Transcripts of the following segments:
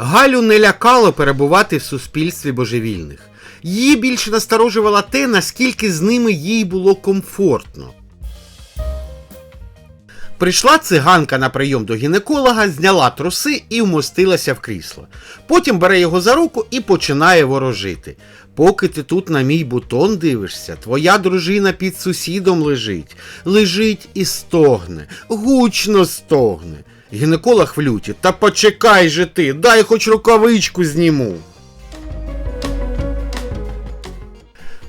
Галю не лякало перебувати в суспільстві божевільних. Її більше насторожувало те, наскільки з ними їй було комфортно. Прийшла циганка на прийом до гінеколога, зняла труси і вмостилася в крісло. Потім бере його за руку і починає ворожити. Поки ти тут на мій бутон дивишся, твоя дружина під сусідом лежить, лежить і стогне, гучно стогне. Гінеколог в люті, та почекай же ти, дай хоч рукавичку зніму.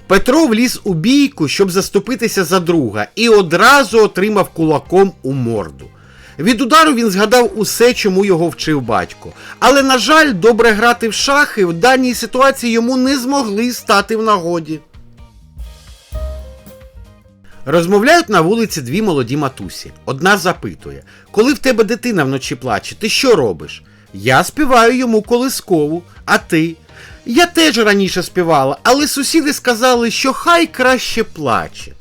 Петро вліз у бійку, щоб заступитися за друга, і одразу отримав кулаком у морду. Від удару він згадав усе, чому його вчив батько. Але, на жаль, добре грати в шахи в даній ситуації йому не змогли стати в нагоді. Розмовляють на вулиці дві молоді матусі. Одна запитує: Коли в тебе дитина вночі плаче, ти що робиш? Я співаю йому колискову, а ти? Я теж раніше співала, але сусіди сказали, що хай краще плаче.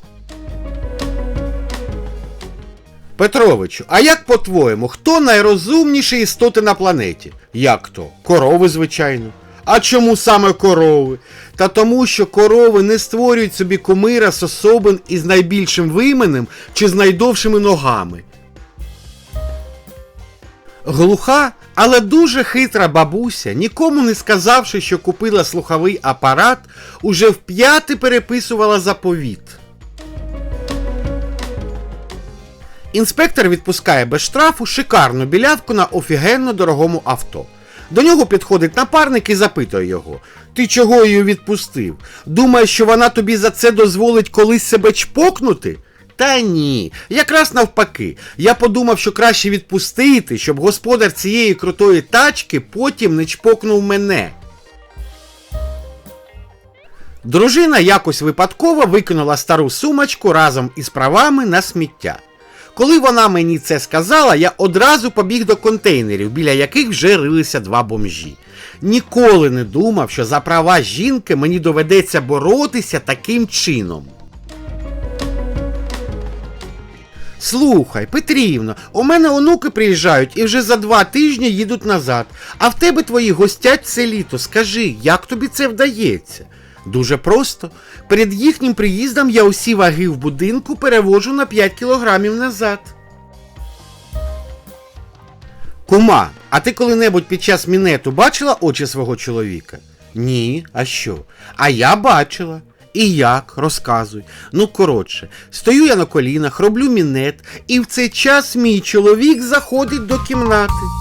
Петровичу, а як по-твоєму, хто найрозумніші істоти на планеті? Як то? Корови, звичайно. А чому саме корови? Та тому, що корови не створюють собі кумира з особин із найбільшим вименем чи з найдовшими ногами. Глуха, але дуже хитра бабуся, нікому не сказавши, що купила слуховий апарат, уже вп'яте переписувала заповіт. Інспектор відпускає без штрафу шикарну білявку на офігенно дорогому авто. До нього підходить напарник і запитує його: Ти чого її відпустив? Думаєш, що вона тобі за це дозволить колись себе чпокнути? Та ні, якраз навпаки. Я подумав, що краще відпустити, щоб господар цієї крутої тачки потім не чпокнув мене. Дружина якось випадково викинула стару сумочку разом із правами на сміття. Коли вона мені це сказала, я одразу побіг до контейнерів, біля яких вже рилися два бомжі. Ніколи не думав, що за права жінки мені доведеться боротися таким чином. Слухай, Петрівно, у мене онуки приїжджають і вже за два тижні їдуть назад. А в тебе твої гостять все літо. Скажи, як тобі це вдається? Дуже просто. Перед їхнім приїздом я усі ваги в будинку перевожу на 5 кілограмів назад. Кума, а ти коли-небудь під час мінету бачила очі свого чоловіка? Ні, а що? А я бачила. І як? Розказуй. Ну, коротше, стою я на колінах, роблю мінет, і в цей час мій чоловік заходить до кімнати.